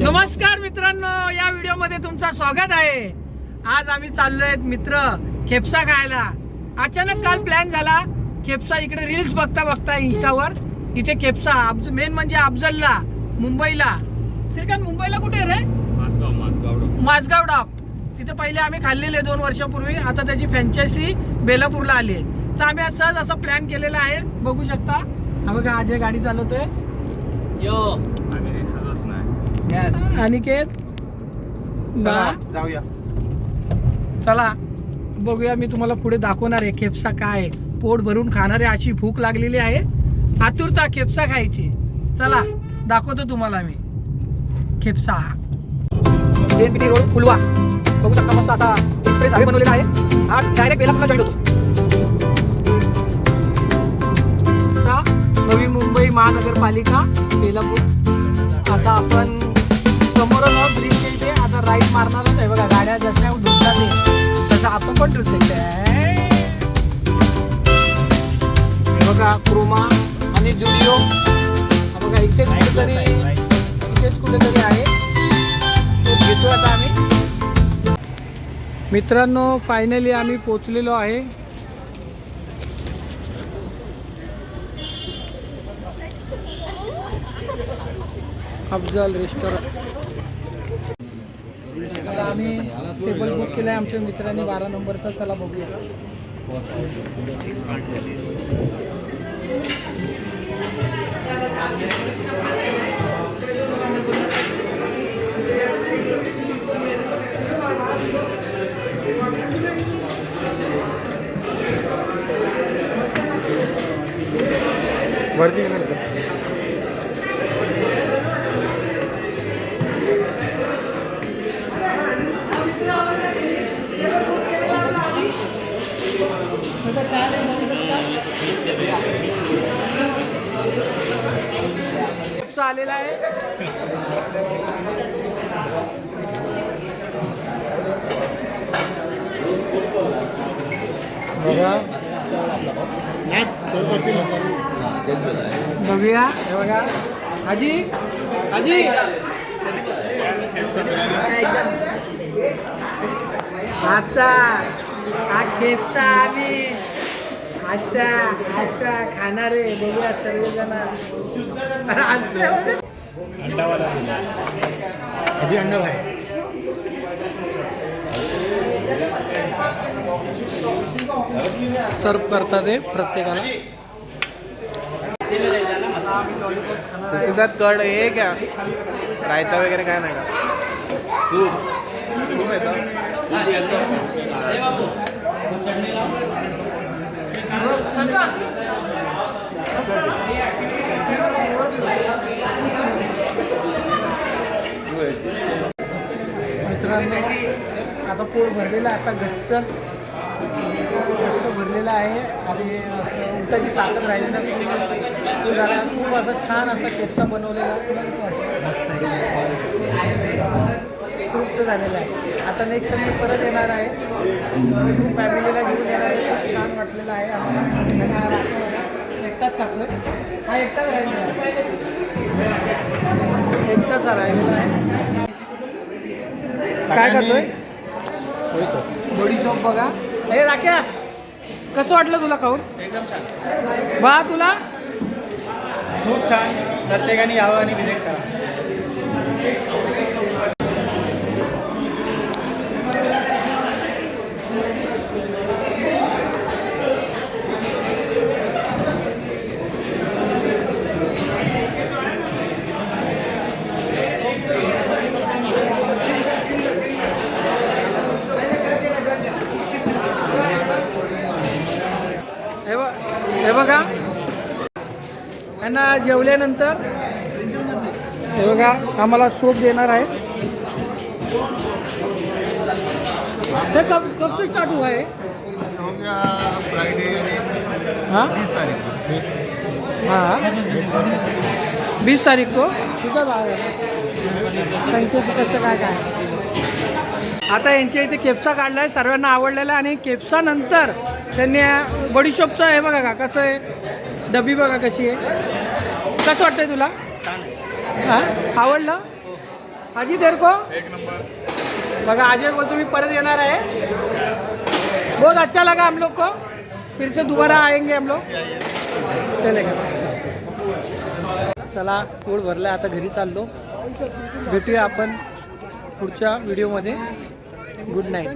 नमस्कार. मित्रांनो या व्हिडिओमध्ये तुमचं स्वागत आहे. आज आम्ही चाललोय मित्र खेपसा खायला. अचानक काल प्लॅन झाला खेपसा इकडे रील्स बघता बघता इंस्टावर इथे खेपसा मेन म्हणजे अफजलला मुंबईला. श्रीकांत मुंबईला कुठे रे? माझगाव डॉक. तिथे पहिले आम्ही खाल्लेले दोन वर्षापूर्वी. आता त्याची फ्रँचायसी बेलापूरला आली तर आम्ही आज सहज असा प्लॅन केलेला आहे. बघू शकता. हा बघा अजय गाडी चालवतोय. यो आम्ही दिसतच नाही यस अनिकेत चला बा- जाऊया. चला. बघूया मी तुम्हाला पुढे दाखवणार आहे खेपसा काय आहे. पोट भरून खाणारे अशी भूक लागलेली आहे. आतुरता खेपसा खायची. चला दाखवतो तुम्हाला मी. खेपसा. जेएनपीटी रोड फुलवा. बघू शकता मस्त असा एक्सप्रेस हायवे बनवलेला आहे. हा डायरेक्ट बेलापूरला जॉईन होतो. आता नवी मुंबई महानगरपालिका बेलापूर. आता आपण समोरच आहोत ब्रिजच्या इथे आता राईट मारणारच आहे बघा गाड्या जशा आहे, तसं आपण पण ढुलतो बघा क्रोमा आणि जुडिओ. बघा इथेच कुठेतरी इथेच कुठेतरी आहे. तो घेतो आता आम्ही. मित्रांनो फायनली आम्ही पोचलेलो आहे. अफजल रेस्टॉरंट तर आम्ही टेबल बुक केलं आहे आमच्या मित्रांनी बारा नंबरचा चला बघूया. वरती आलेला आहे. बघूया हे बघा. आजी आजी. आता हा खेपचा आम्ही. असा असा खाणार आहे बघूया सर्वजण. अंडावाला अजी अंडा भाई सर्व करतात ते प्रत्येकाला. उसके साथ कर्ड आहे क्या रायता वगैरे काय नाही का? सूप येतं. मित्रांनो आता पोट भरलेला असा गच्च गच्च भरलेला आहे आणि असं उठाची ताकद राहिली ना तो झाला. खूप असा छान असा कोपसा बनवलेला. तृप्त झालेला आहे. आता नेक्स्ट मी परत येणार आहे. फॅमिलीला घेऊन येणार आहे. वाटलेलं आहे. आम्हाला एकटाच खातोय. हा एकटाच राहिलेला आहे. एकटाच राहिलेला आहे. काय करतोय बडीशॉप बघा. हे राख्या कसं वाटलं तुला खाऊन? एकदम छान. बा तुला? खूप छान. प्रत्येकाने यावं आणि विजिट करा हे बघ हे बघा. यांना जेवल्यानंतर हे बघा आम्हाला सूप देणार आहे. ते कब कब से स्टार्ट हुआ है. फ्राइडे हाँ? बीस तारीख हाँ. बीस तारीख को? तुझा भाग आहे. त्यांच्याशी कसं काय काय? आता यांच्या इथे केपसा काढला आहे सर्वांना आवडलेला आहे. आणि केपसा नंतर त्यांनी बडीशॉपचं हे बघा का कसं आहे? डबी बघा कशी आहे. कसं वाटतंय तुला? हां? आवडलं? अजी देर को एक नंबर. बघा अजय बोलतो मी परत येणार आहे. बहुत अच्छा लगा हम लोग को. फिर से दोबारा आएंगे हम लोग. चलेगा चला पोट भरला आता घरी चाललो. भेटूया आपण पुढच्या व्हिडिओमध्ये गुड नाईट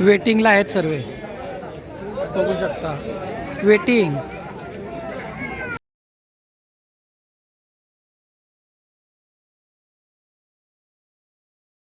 वेटिंगला आहेत सर्व. बघू शकता. वेटिंग